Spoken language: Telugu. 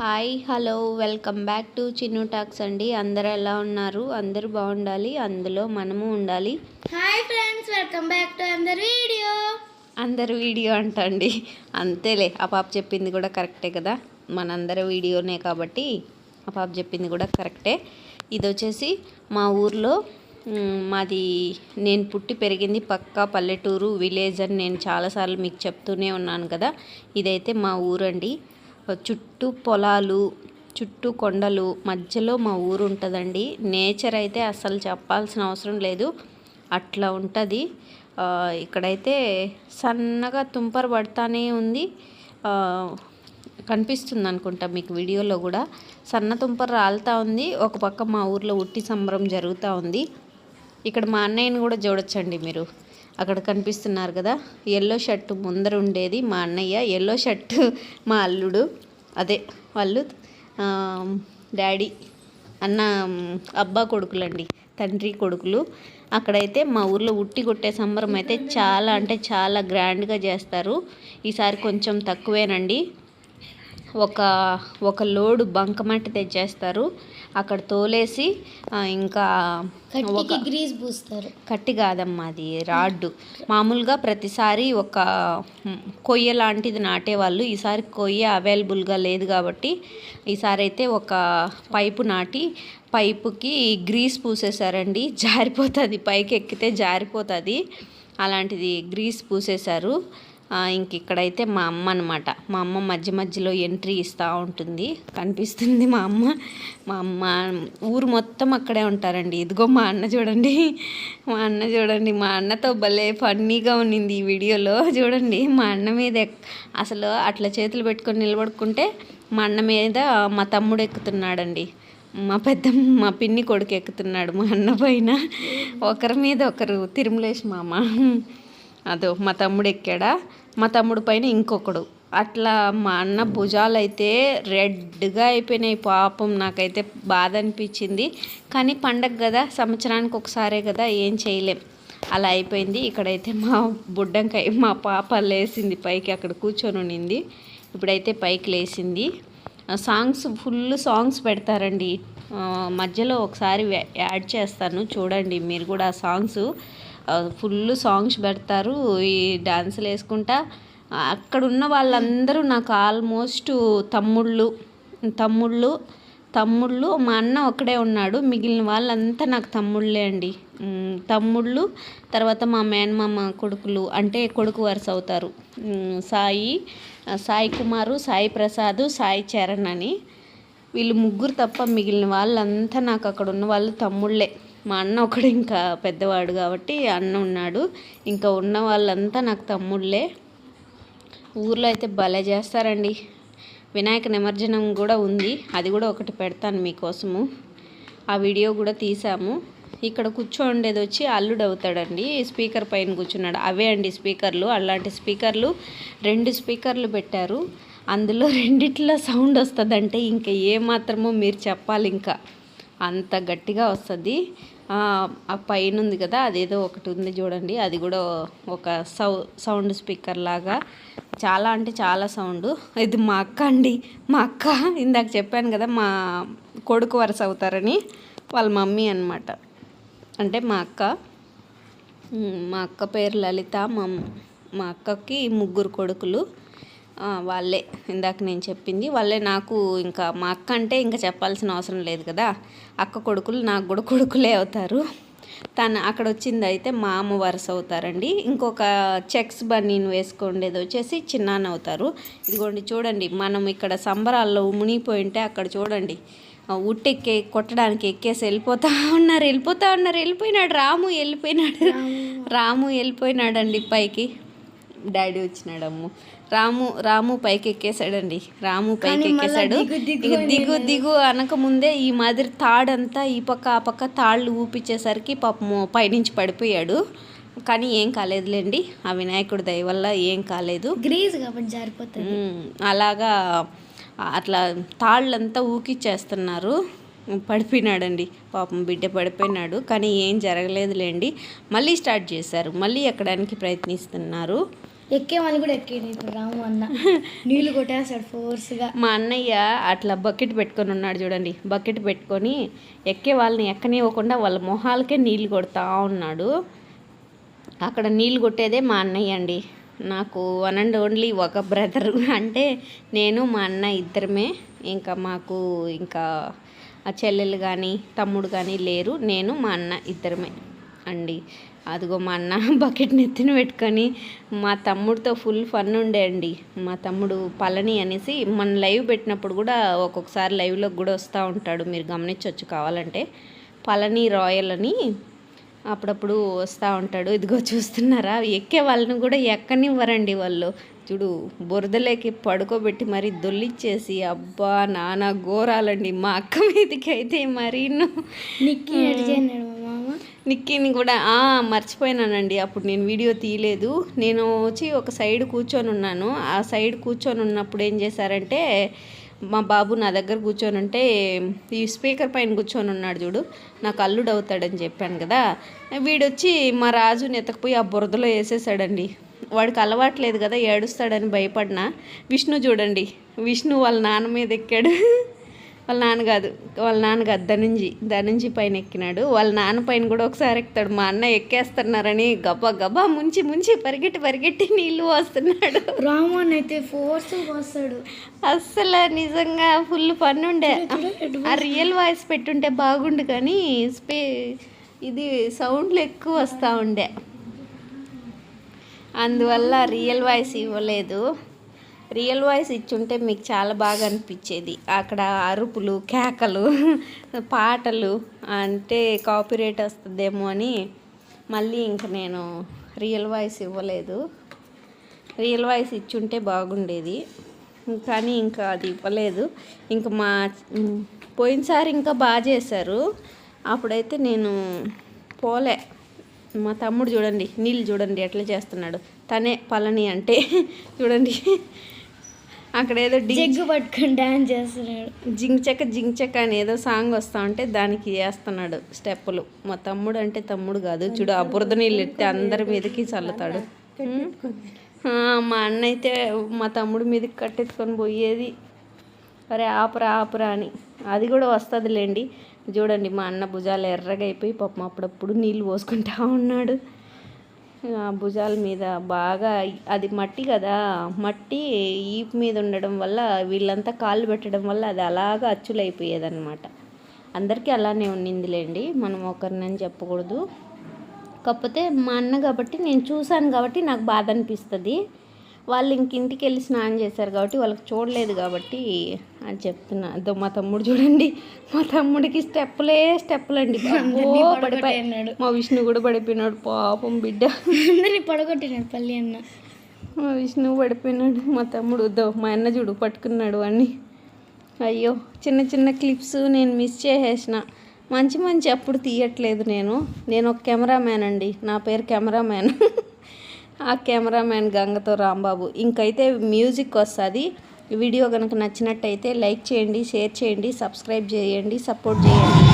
Hi hello welcome back to Chinnu talks అండి. అందరు ఎలా ఉన్నారు? అందరూ బాగుండాలి. అందులో మనము ఉండాలి. Hi friends welcome back to అందర్ వీడియో. అందరు వీడియో అంటండి. అంతేలే ఆ పాప చెప్పింది కూడా కరెక్టే కదా. మనందరి వీడియోనే కాబట్టి ఆ పాప చెప్పింది కూడా కరెక్టే. ఇది వచ్చేసి మా ఊర్లో మాది నేను పుట్టి పెరిగింది పక్కా పల్లెటూరు విలేజ్ అని నేను చాలాసార్లు మీకు చెప్తూనే ఉన్నాను కదా. ఇదైతే మా ఊరండి. చుట్టూ పొలాలు చుట్టూ కొండలు మధ్యలో మా ఊరు ఉంటుందండి. నేచర్ అయితే అసలు చెప్పాల్సిన అవసరం లేదు. అట్లా ఉంటుంది. ఇక్కడైతే సన్నగా తుంపర పడతానే ఉంది. కనిపిస్తుంది అనుకుంటా మీకు వీడియోలో కూడా. సన్న తుంపర రాలుతూ ఉంది. ఒక పక్క మా ఊర్లో ఉట్టి సంబరం జరుగుతూ ఉంది. ఇక్కడ మా అన్నయ్యని కూడా చూడొచ్చండి మీరు. అక్కడ కనిపిస్తున్నారు కదా. ఎల్లో షర్ట్ ముందర ఉండేది మా అన్నయ్య. ఎల్లో షర్ట్ మా అల్లుడు. అదే వాళ్ళు డాడీ అన్న అబ్బా కొడుకులండి తండ్రి కొడుకులు. అక్కడైతే మా ఊర్లో ఉట్టి కొట్టే సంబరం అయితే చాలా అంటే చాలా గ్రాండ్గా చేస్తారు. ఈసారి కొంచెం తక్కువేనండి. ఒక ఒక లోడు బంకమట్టి తెచ్చేస్తారు. అక్కడ తోలేసి ఇంకా కట్టికి గ్రీస్ పూస్తారు. కట్టి కాదమ్మా అది రాడ్డు. మామూలుగా ప్రతిసారి ఒక కొయ్య లాంటిది నాటేవాళ్ళు ఈసారి కొయ్య అవైలబుల్గా లేదు కాబట్టి ఈసారి అయితే ఒక పైపు నాటి పైపుకి గ్రీస్ పూసేశారండి జారిపోతుంది. పైకి ఎక్కితే జారిపోతుంది. అలాంటిది గ్రీస్ పూసేశారు. ఇంక ఇక్కడైతే మా అమ్మ అనమాట మా అమ్మ మధ్య మధ్యలో ఎంట్రీ ఇస్తూ ఉంటుంది. కనిపిస్తుంది మా అమ్మ. మా అమ్మ ఊరు మొత్తం అక్కడే ఉంటారండి. ఇదిగో మా అన్న చూడండి. మా అన్న చూడండి. మా అన్నతో భలే ఫన్నీగా ఉన్నింది ఈ వీడియోలో. చూడండి మా అన్న మీద అసలు అట్లా చేతులు పెట్టుకొని నిలబడుకుంటే మా అన్న మీద మా తమ్ముడు ఎక్కుతున్నాడండి. మా పెద్ద మా పిన్ని కొడుకు ఎక్కుతున్నాడు మా అన్న పైన. ఒకరి మీద ఒకరు తిరుమలేష్ మామ. అదో మా తమ్ముడు ఎక్కాడా? మా తమ్ముడు పైన ఇంకొకడు. అట్లా మా అన్న భుజాలు అయితే రెడ్గా అయిపోయినాయి. పాపం నాకైతే బాధ అనిపించింది. కానీ పండగ కదా సంవత్సరానికి ఒకసారే కదా ఏం చేయలేం. అలా అయిపోయింది. ఇక్కడైతే మా బుడ్డంకాయ మా పాప లేసింది పైకి. అక్కడ కూర్చొని ఉండింది. ఇప్పుడైతే పైకి లేసింది. సాంగ్స్ ఫుల్ సాంగ్స్ పెడతారండి. మధ్యలో ఒకసారి యాడ్ చేస్తాను. చూడండి మీరు కూడా ఆ సాంగ్స్ ఫుల్ సాంగ్స్ పెడతారు ఈ డాన్సులు వేసుకుంటా. అక్కడున్న వాళ్ళందరూ నాకు ఆల్మోస్ట్ తమ్ముళ్ళు తమ్ముళ్ళు తమ్ముళ్ళు. మా అన్న ఒక్కడే ఉన్నాడు మిగిలిన వాళ్ళంతా నాకు తమ్ముళ్ళే అండి. తమ్ముళ్ళు తర్వాత మా మేనమామ కొడుకులు అంటే కొడుకు వరుస అవుతారు. సాయి సాయి కుమారు సాయి ప్రసాద్ సాయి చరణ్ అని. వీళ్ళు ముగ్గురు తప్ప మిగిలిన వాళ్ళంతా నాకు అక్కడ ఉన్న వాళ్ళు తమ్ముళ్ళే. మా అన్న ఒకడు ఇంకా పెద్దవాడు కాబట్టి అన్న ఉన్నాడు. ఇంకా ఉన్న వాళ్ళంతా నాకు తమ్ముళ్ళే. ఊర్లో అయితే భలే చేస్తారండి. వినాయక నిమజ్జనం కూడా ఉంది. అది కూడా ఒకటి పెడతాను మీకోసము. ఆ వీడియో కూడా తీసాము. ఇక్కడ కూర్చోండేది వచ్చి అల్లుడు అవుతాడండి. స్పీకర్ పైన కూర్చున్నాడు. అవే అండి స్పీకర్లు. అలాంటి స్పీకర్లు రెండు స్పీకర్లు పెట్టారు. అందులో రెండిట్లో సౌండ్ వస్తుందంటే ఇంకా ఏమాత్రమో మీరు చెప్పాలి ఇంకా అంత గట్టిగా వస్తుంది. ఆ పైన ఉంది కదా అదేదో ఒకటి ఉంది చూడండి. అది కూడా ఒక సౌ సౌండ్ స్పీకర్ లాగా. చాలా అంటే చాలా సౌండ్. ఇది మా అక్క అండి. మా అక్క ఇందాక చెప్పాను కదా మా కొడుకు వరుస అవుతారని. వాళ్ళ మమ్మీ అనమాట అంటే మా అక్క. మా అక్క పేరు లలిత. మా మా అక్కకి ముగ్గురు కొడుకులు. వాళ్ళే. ఇందాక నేను చెప్పింది వాళ్ళే నాకు ఇంకా మా అక్క అంటే ఇంకా చెప్పాల్సిన అవసరం లేదు కదా. అక్క కొడుకులు నాకు కూడా కొడుకులే అవుతారు. తను అక్కడ వచ్చింది అయితే మా అమ్మ వరుస అవుతారండి. ఇంకొక చెక్స్ బన్నీని వేసుకోండేది వచ్చేసి చిన్నాన్న అవుతారు. ఇదిగోండి చూడండి మనం ఇక్కడ సంబరాల్లో మునిగిపోయి ఉంటే అక్కడ చూడండి. ఉట్టెక్కే కొట్టడానికి ఎక్కేసి వెళ్ళిపోతా ఉన్నారు వెళ్ళిపోతా ఉన్నారు వెళ్ళిపోయినాడు రాము వెళ్ళిపోయినాడు. రాము వెళ్ళిపోయినాడండి పైకి. డాడీ వచ్చినాడమ్ము. రాము రాము పైకి ఎక్కేసాడండి రాము పైకి ఎక్కేసాడు ఇక దిగు దిగు అనక ముందే ఈ మాదిరి తాడంతా ఈ పక్క ఆ పక్క తాళ్ళు ఊపించేసరికి పాపము పైనుంచి పడిపోయాడు. కానీ ఏం కాలేదులేండి. ఆ వినాయకుడి దయ వల్ల ఏం కాలేదు. గ్రీస్ కాబట్టి జారిపోతుంది. అలాగా అట్లా తాళ్ళంతా ఊకిచ్చేస్తున్నారు. పడిపోయినాడండి. పాపం బిడ్డ పడిపోయినాడు. కానీ ఏం జరగలేదులేండి. మళ్ళీ స్టార్ట్ చేశారు. మళ్ళీ ఎక్కడానికి ప్రయత్నిస్తున్నారు. ఎక్కే వాళ్ళు కూడా ఎక్కేది ఇప్పుడు రాము అన్న. నీళ్ళు కొట్టేస్తాడు ఫోర్స్గా మా అన్నయ్య అట్లా బకెట్ పెట్టుకొని ఉన్నాడు చూడండి. బకెట్ పెట్టుకొని ఎక్కే వాళ్ళని ఎక్కనివ్వకుండా వాళ్ళ మొహాలకే నీళ్ళు కొడతా ఉన్నాడు. అక్కడ నీళ్ళు కొట్టేదే మా అన్నయ్య అండి. నాకు వన్ అండ్ ఓన్లీ ఒక బ్రదర్ అంటే నేను మా అన్న ఇద్దరమే. ఇంకా మాకు ఇంకా ఆ చెల్లెలు కానీ తమ్ముడు కానీ లేరు. నేను మా అన్న ఇద్దరమే అండి. అదిగో మా అన్న బకెట్ నెత్తిన పెట్టుకొని మా తమ్ముడితో ఫుల్ ఫన్ ఉండే అండి. మా తమ్ముడు పళని అనేసి మన లైవ్ పెట్టినప్పుడు కూడా ఒక్కొక్కసారి లైవ్లోకి కూడా వస్తూ ఉంటాడు. మీరు గమనించవచ్చు కావాలంటే. పళని రాయల్ అని అప్పుడప్పుడు వస్తూ ఉంటాడు. ఇదిగో చూస్తున్నారా? ఎక్కే వాళ్ళని కూడా ఎక్కనివ్వరండి వాళ్ళు. చూడు బురదలోకి పడుకోబెట్టి మరీ దొల్లిచ్చేసి అబ్బా నానా ఘోరాలండి మా అక్క మీదకి అయితే మరీను. నిక్కి అడిగాడు నిక్కీని కూడా మర్చిపోయినానండి. అప్పుడు నేను వీడియో తీయలేదు. నేను వచ్చి ఒక సైడ్ కూర్చొని ఉన్నాను. ఆ సైడ్ కూర్చొని ఉన్నప్పుడు ఏం చేశారంటే మా బాబు నా దగ్గర కూర్చొని ఉంటే ఈ స్పీకర్ పైన కూర్చొని ఉన్నాడు చూడు నాకు అల్లుడు అవుతాడని చెప్పాను కదా. వీడొచ్చి మా రాజుని ఎతకపోయి ఆ బురదలో వేసేసాడండి. వాడికి అలవాట్లేదు కదా ఏడుస్తాడని భయపడినా. విష్ణు చూడండి విష్ణు వాళ్ళ నాన్న మీద ఎక్కాడు. వాళ్ళ నాన్న కాదు వాళ్ళ నాన్న కాదు ధనుంజి ధనుంజి పైన ఎక్కినాడు. వాళ్ళ నాన్న పైన కూడా ఒకసారి ఎక్కుతాడు. మా అన్న ఎక్కేస్తున్నారని గబా గబా ముంచి ముంచి పరిగెట్టి పరిగెట్టి నీళ్ళు వస్తున్నాడు రాము అన్న అయితే ఫోర్స్గా వస్తాడు అస్సలు నిజంగా ఫుల్ ఫన్ ఉండే. ఆ రియల్ వాయిస్ పెట్టుంటే బాగుండు కానీ స్పే ఇది సౌండ్లు ఎక్కువ వస్తూ ఉండే. అందువల్ల రియల్ వాయిస్ ఇవ్వలేదు. రియల్ వాయిస్ ఇచ్చుంటే మీకు చాలా బాగా అనిపించేది. అక్కడ అరుపులు కేకలు పాటలు అంటే కాపీరేట్ వస్తుందేమో అని మళ్ళీ ఇంక నేను రియల్ వాయిస్ ఇవ్వలేదు. రియల్ వాయిస్ ఇచ్చుంటే బాగుండేది. కానీ ఇంకా అది ఇవ్వలేదు. ఇంకా మా పోయినసారి ఇంకా బాగా చేశారు. అప్పుడైతే నేను పోలే. మా తమ్ముడు చూడండి నీళ్ళు చూడండి ఎట్లా చేస్తున్నాడు. తనే పలని అంటే చూడండి. అక్కడ ఏదో జగ్గు పట్టుకొని డాన్స్ చేస్తున్నాడు. జించక జించక అని ఏదో సాంగ్ వస్తా ఉంటే దానికి చేస్తున్నాడు స్టెప్పులు. మా తమ్ముడు అంటే తమ్ముడు కాదు. చూడు ఆ బురద నీళ్ళు ఎత్తే అందరి మీదకి చల్లుతాడు. మా అన్న అయితే మా తమ్ముడు మీదకి కట్టెత్తుకొని పోయేది. అరే ఆపురా ఆపురా అని. అది కూడా వస్తుందిలేండి. చూడండి మా అన్న భుజాలు ఎర్రగా అయిపోయి పాపం అప్పుడప్పుడు నీళ్ళు పోసుకుంటా ఉన్నాడు. భుజాల మీద బాగా అది మట్టి కదా మట్టి ఈపు మీద ఉండడం వల్ల వీళ్ళంతా కాళ్ళు పెట్టడం వల్ల అది అలాగా అచ్చులైపోయేదన్నమాట. అందరికీ అలానే ఉండిందిలేండి మనం ఒకరినని చెప్పకూడదు. కాకపోతే మా అన్న కాబట్టి నేను చూశాను కాబట్టి నాకు బాధ అనిపిస్తుంది. వాళ్ళు ఇంక ఇంటికి వెళ్ళి స్నానం చేశారు కాబట్టి వాళ్ళకి చూడలేదు కాబట్టి అని చెప్తున్నా. అదో మా తమ్ముడు చూడండి. మా తమ్ముడికి స్టెప్పులే స్టెప్పులు అండి. అందరినీ ఓ పడగొట్టే పడిపోయి అన్నాడు. మా విష్ణు కూడా పడిపోయినాడు. పాపం బిడ్డ. అందరినీ పడగొట్టినాడు పల్లి అన్న. మా విష్ణు పడిపోయినాడు. మా తమ్ముడు వద్దో మా అన్న చూడు పట్టుకున్నాడు అన్నీ. అయ్యో చిన్న చిన్న క్లిప్స్ నేను మిస్ చేసేసిన. మంచి మంచి అప్పుడు తీయట్లేదు నేను. నేను ఒక కెమెరామ్యాన్ అండి. నా పేరు కెమెరామ్యాన్ ఆ కెమెరామ్యాన్ గంగతో రాంబాబు. ఇంకైతే మ్యూజిక్ వస్తుంది. వీడియో కనుక నచ్చినట్టయితే లైక్ చేయండి షేర్ చేయండి సబ్స్క్రైబ్ చేయండి సపోర్ట్ చేయండి.